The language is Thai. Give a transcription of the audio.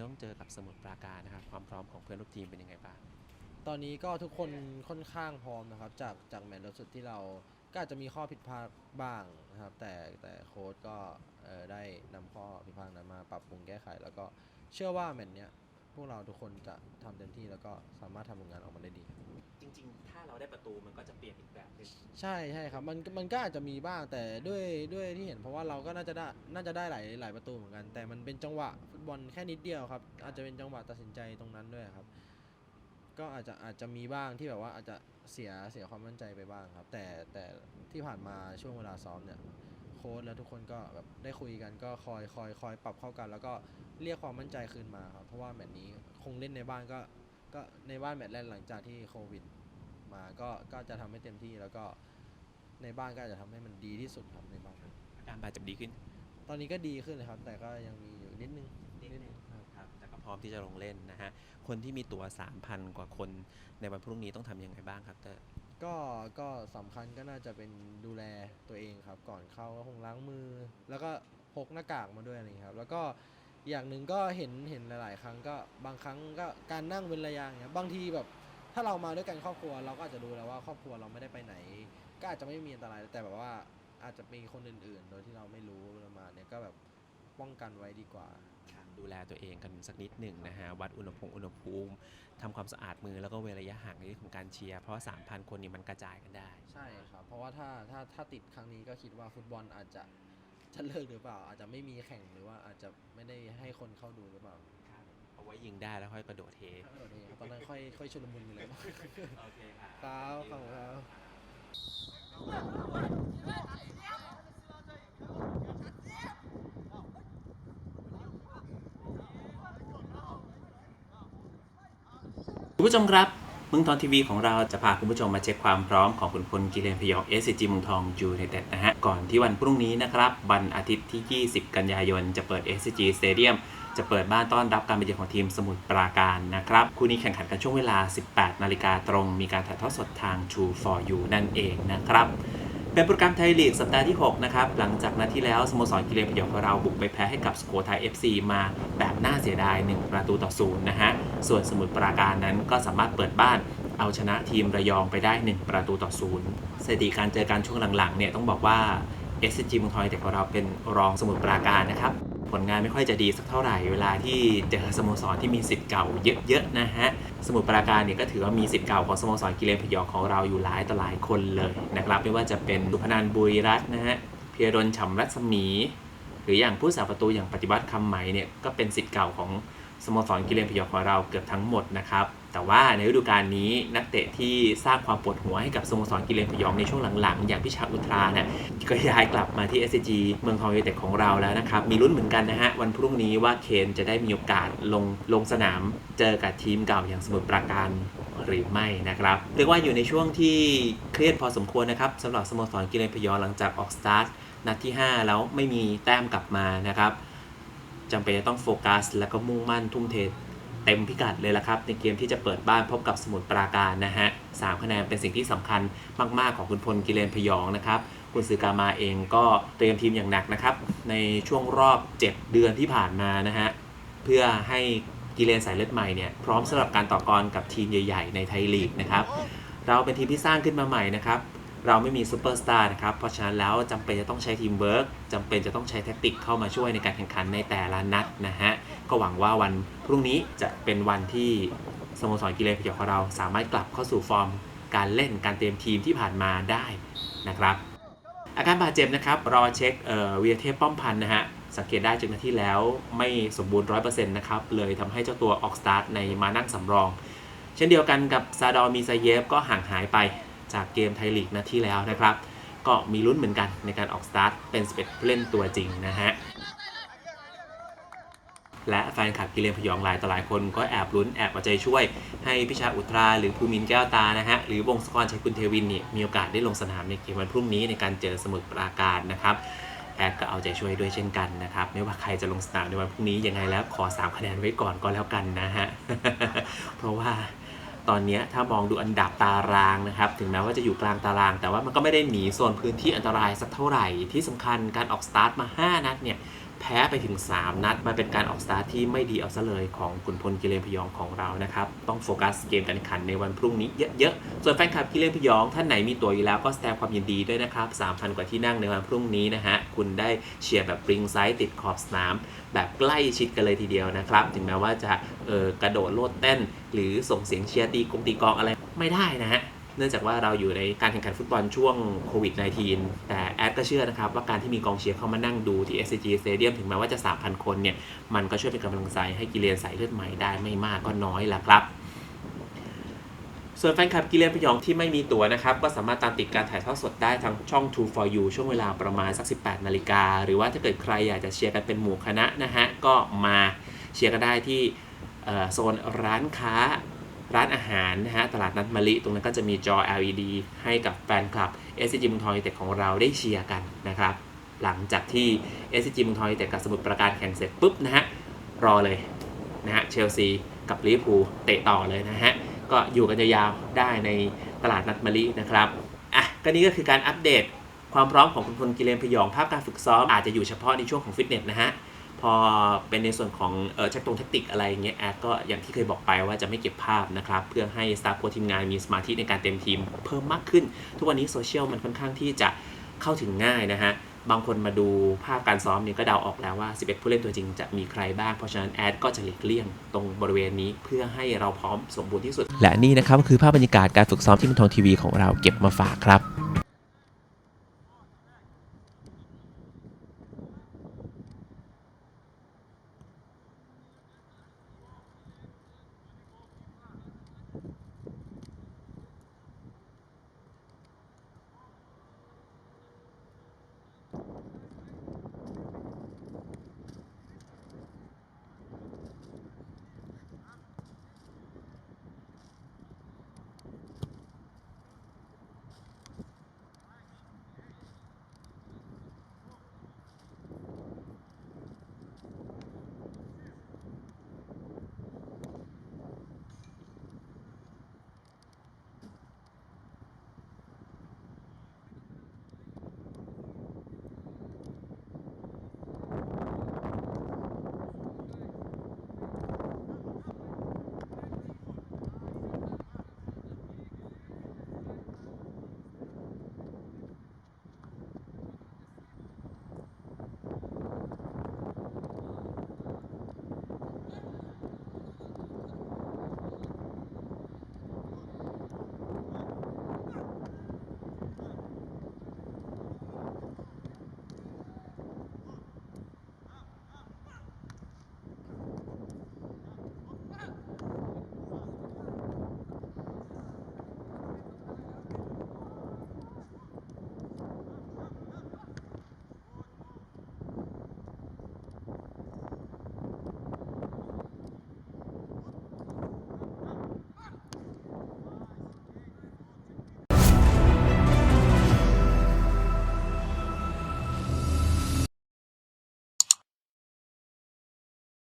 นี้ต้องเจอกับสมุทรปราการนะครับความพร้อมของเพื่อนร่วมทีมเป็นยังไงบ้างตอนนี้ก็ทุกคนค่อนข้างพร้อมนะครับ จากจากแมตช์ล่าสุดที่เราก็อาจจะมีข้อผิดพลาดบ้างนะครับ แต่แต่โค้ชก็ได้นำข้อผิดพลาดนั้นมาปรับปรุงแก้ไข แล้วก็เชื่อว่าแมตช์เนี้ย พวกเราทุกคนจะทำเต็มที่แล้วก็สามารถทำผลงานออกมาได้ดีจริง ๆ ถ้าเราได้ประตูมันก็จะเปลี่ยนอีกแบบหนึงใช่ใช่ครับมันมันก็อาจจะมีบ้างแต่ด้วยด้วยที่เห็นเพราะว่าเราก็น่าจะได้น่าจะได้หลายหลายประตูเหมือนกัน แต่มันเป็นจังหวะฟุตบอลแค่นิดเดียวครับอาจจะเป็นจังหวะตัดสินใจตรงนั้นด้วยครับ ก็อาจจะอาจจะมีบ้างที่แบบว่าอาจจะเสียเสียความมั่นใจไปบ้างครับ แต่แต่ที่ผ่านมาช่วงเวลาซ้อมเนี่ย โค้ชและทุกคนก็แบบได้คุยกันก็คอยคอยคอยปรับเข้ากัน แล้วก็เรียกความมั่นใจคืนมาครับเพราะว่าแมตช์นี้คงเล่นในบ้านก็ก็ในบ้านแมตช์แรกหลังจากที่โควิด มาก็ก็จะทำให้เต็มที่แล้วก็ในบ้านก็จะทำให้มันดีที่สุดครับในบ้านอาการบาดเจ็บดีขึ้น ตอนนี้ก็ดีขึ้นเลยครับ แต่ก็ยังมีอยู่นิดนึงครับครับแต่ก็พร้อมที่จะลงเล่นนะฮะคนที่มีตั๋ว3,000 กว่าคนในวันพรุ่งนี้ต้องทำยังไงบ้างครับเตอร์ ก็ก็สำคัญก็น่าจะเป็นดูแลตัวเองครับ ก่อนเข้าก็คงล้างมือ แล้วก็พกหน้ากากมาด้วยอะไรอย่างเงี้ยครับ แล้วก็อย่างหนึ่งก็เห็นเห็นหลาย ๆ ครั้งก็บางครั้งก็การนั่งเว้นระยะอย่างเงี้ยบางทีแบบถ้าเรามาด้วยกันครอบครัวเราก็อาจจะรู้แล้วว่าครอบครัวเราไม่ได้ไปไหน ก็อาจจะไม่มีอันตรายแต่แบบว่าอาจจะมีคนอื่น ๆ โดยที่เราไม่รู้ประมาณเนี้ยก็แบบป้องกันไว้ดีกว่า ดูแลตัวเองกันสักนิดหนึ่งนะฮะ วัดอุณหภูมิอุณหภูมิทำความสะอาดมือแล้วก็เว้นระยะห่างในเรื่องของการเชียร์ เพราะว่า3,000 คนนี้มันกระจายกันได้ ใช่ครับ เพราะว่าถ้าถ้าถ้าติดครั้งนี้ก็คิดว่าฟุตบอลอาจจะจะเลิกหรือเปล่า อาจจะไม่มีแข่งหรือว่าอาจจะไม่ได้ให้คนเข้าดูหรือเปล่าเอาไว้ยิงได้แล้วค่อยกระโดดเทถ้าเกิดอย่างนี้ตอนนั้นค่อยค่อยชุลมุนกันเลยโอเคครับครับขอบคุณครับ คุณผู้ชมครับเมืองทองทีวีของเราจะพาคุณผู้ชมมาเช็คความพร้อมของขุนพลกิเลนพยองเอสซีจีเมืองทองยูไนเต็ดนะฮะ ก่อนที่วันพรุ่งนี้นะครับ วันอาทิตย์ที่ 20 กันยายน จะเปิด SCG Stadium จะเปิดบ้านต้อนรับการมาเยือนของทีมสมุทรปราการนะครับ คู่นี้แข่งขันกันช่วงเวลา 18 นาฬิกาตรง มีการถ่ายทอดสดทาง True for You นั่นเองนะครับเป็นโปรแกรมไทยลีกสัปดาห์ที่ 6 นะครับ หลังจากนัดที่แล้วสโมสรกิเลนพยองของเราบุกไปแพ้ให้กับสโกไทย FC มาแบบน่าเสียดาย 1 ประตูต่อศูนย์นะฮะ ส่วนสมุทรปราการนั้นก็สามารถเปิดบ้านเอาชนะทีมระยองไปได้ 1 ประตูต่อศูนย์สถิติการเจอกันช่วงหลังๆเนี่ยต้องบอกว่า SCG เมืองทองแต่ของเราเป็นรองสมุทรปราการนะครับ ผลงานไม่ค่อยจะดีสักเท่าไหร่เวลาที่เจอสโมสรที่มีสิทธิ์เก่าเยอะๆนะฮะสมุทรปราการเนี่ยก็ถือว่ามีสิทธิ์เก่าของสโมสรกิเลนพยองของเราอยู่หลายต่อหลายคนเลยนะครับไม่ว่าจะเป็นดุพนันบุรีรัตน์นะฮะเพียรนฉ่ำรัศมี หรืออย่างผู้สาประตูอย่างปฏิวัติคำไหมเนี่ยก็เป็นสิทธิ์เก่าของ สโมสรกิเลนพยองของเราเกือบทั้งหมดนะครับ แต่ว่าในฤดูกาลนี้นักเตะที่สร้างความปวดหัวให้กับสโมสรกิเลนพยองในช่วงหลังๆ อย่างพิชาอุทราเนี่ยก็ย้ายกลับมาที่ SCG เมืองทองยูไนเต็ดของเราแล้วนะครับ มีลุ้นเหมือนกันนะฮะ วันพรุ่งนี้ว่าเคนจะได้มีโอกาสลงลงสนามเจอกับทีมเก่าอย่างสมุทรปราการหรือไม่นะครับเรียกว่าอยู่ในช่วงที่เครียดพอสมควรนะครับสำหรับสโมสรกิเลนพยองหลังจากออกสตาร์ทนัดที่ 5 แล้วไม่มีแต้มกลับมานะครับ จำเป็นจะต้องโฟกัส แล้วก็มุ่งมั่นทุ่มเทเต็มพิกัดเลยละครับ ในเกมที่จะเปิดบ้านพบกับสมุทรปราการนะฮะสามคะแนนเป็นสิ่งที่สำคัญมากๆของคุณพลกิเลนพยองนะครับคุณซือกามาเองก็เตรียมทีมอย่างหนักนะครับ ในช่วงรอบ 7 เดือนที่ผ่านมานะฮะเพื่อให้กิเลนสายเลือดใหม่เนี่ยพร้อมสำหรับการต่อกรกับทีมใหญ่ ๆ ในไทยลีกนะครับเราเป็นทีมที่สร้างขึ้นมาใหม่นะครับ เราไม่มีซูเปอร์สตาร์นะครับ เพราะฉะนั้นแล้วจำเป็นจะต้องใช้ทีมเวิร์กจำเป็นจะต้องใช้แท็กติกเข้ามาช่วยในการแข่งขันในแต่ละนัดนะฮะ ก็หวังว่าวันพรุ่งนี้จะเป็นวันที่สโมสรกีฬาพยองของเราสามารถกลับเข้าสู่ฟอร์ม การเล่นการเตรียมทีมที่ผ่านมาได้นะครับ อาการบาดเจ็บนะครับ รอเช็คเอ่อวีรเทพป้อมพันนะฮะ สังเกตได้จากนาที่แล้วไม่สมบูรณ์100%นะครับ เลยทำให้เจ้าตัวออกสตาร์ทในมานั่งสำรอง เช่นเดียวกันกับซาดอมีซาเยฟก็ห่างหายไป จากเกมไทยลีกนาที่แล้วนะครับ ก็มีลุ้นเหมือนกันในการออกสตาร์ทเป็น11ผู้เล่นตัวจริงนะฮะและแฟนคลับกิเลนพยองหลายต่อหลายคนก็แอบลุ้นแอบเอาใจช่วย ให้พิชาอุตราหรือภูมินแก้วตานะฮะ หรือวงศกรชัยคุณเทวินเนี่ยมีโอกาสได้ลงสนามในเกมวันพรุ่งนี้ในการเจอสมุทรปราการนะครับแอดก็เอาใจช่วยด้วยเช่นกันนะครับ ไม่ว่าใครจะลงสนามในวันพรุ่งนี้ยังไงแล้วขอ 3 คะแนนไว้ก่อนก็แล้วกันนะฮะ เพราะว่า ตอนนี้ถ้ามองดูอันดับตารางนะครับ ถึงแม้ว่าจะอยู่กลางตาราง แต่ว่ามันก็ไม่ได้หนีโซนพื้นที่อันตรายสักเท่าไหร่ที่สำคัญการออกสตาร์ทมา 5 นัดเนี่ย แพ้ไปถึง 3 นัด มันเป็นการออกสตาร์ทที่ไม่ดีเอาซะเลยของขุนพลกิเลนพยองของเรานะครับ ต้องโฟกัสเกมการแข่งขันในวันพรุ่งนี้เยอะๆ ส่วนแฟนคลับกิเลนพยองท่านไหนมีตัวอยู่แล้วก็แสดงความยินดีด้วยนะครับ 3,000 กว่าที่นั่งในวันพรุ่งนี้นะฮะ คุณได้เชียร์แบบริงไซด์ติดขอบสนาม แบบใกล้ชิดกันเลยทีเดียวนะครับ ถึงแม้ว่าจะเออกระโดดโลดเต้น หรือส่งเสียงเชียร์ตีกงตีกองอะไรไม่ได้นะฮะ เนื่องจากว่าเราอยู่ในการแข่งขันฟุตบอลช่วงโควิด -19 แต่แอดก็เชื่อนะครับ ว่าการที่มีกองเชียร์เข้ามานั่งดูที่ SCG Stadium ถึงแม้ว่าจะ 3,000 คนเนี่ย มันก็ช่วยเป็นกำลังใจให้กิเลนใส่เลือดใหม่ได้ไม่มากก็น้อยละครับส่วนแฟนคลับกิเลนพยองที่ไม่มีตั๋วนะครับ ก็สามารถตามติดการถ่ายทอดสดได้ทางช่อง True for You ช่วงเวลาประมาณสัก 18 นาฬิกา หรือว่าถ้าเกิดใครอยากจะเชียร์กันเป็นหมู่คณะนะฮะ ก็มาเชียร์กันได้ที่โซนร้านค้า ร้านอาหารนะฮะตลาดนัดมะลิตรงนั้นก็จะมีจอ LED ให้กับแฟนคลับ s c g เมืองทองยูเต็ดของเราได้เชียร์กันนะครับ หลังจากที่ s c g เมืองทองยูเต็ดกับสมุทรปราการแข่งเสร็จปุ๊บนะฮะรอเลยนะฮะเชลซีกับลิเวอร์พูลเตะต่อเลยนะฮะก็อยู่กันยาวๆได้ในตลาดนัดมะลินะครับอะก็นี่ก็คือการอัปเดตความพร้อมของคุณพลกิเลนพยองภาพการฝึกซ้อมอาจจะอยู่เฉพาะในช่วงของฟิตเนสนะฮะ พอเป็นในส่วนของเออแท็กตรงแท็กติกอะไรเงี้ยแอดก็อย่างที่เคยบอกไปว่าจะไม่เก็บภาพนะครับ เพื่อให้สตาฟโค้ชทีมงานมีสมาธิในการเต็มทีมเพิ่มมากขึ้น ทุกวันนี้โซเชียลมันค่อนข้างที่จะเข้าถึงง่ายนะฮะบางคนมาดูภาพการซ้อมเนี่ยก็เดาออกแล้วว่า 11 ผู้เล่นตัวจริงจะมีใครบ้าง เพราะฉะนั้นแอดก็จะหลีกเลี่ยงตรงบริเวณนี้เพื่อให้เราพร้อมสมบูรณ์ที่สุด และนี่นะครับก็คือภาพบรรยากาศการฝึกซ้อมที่มันทองทีวีของเราเก็บมาฝากครับ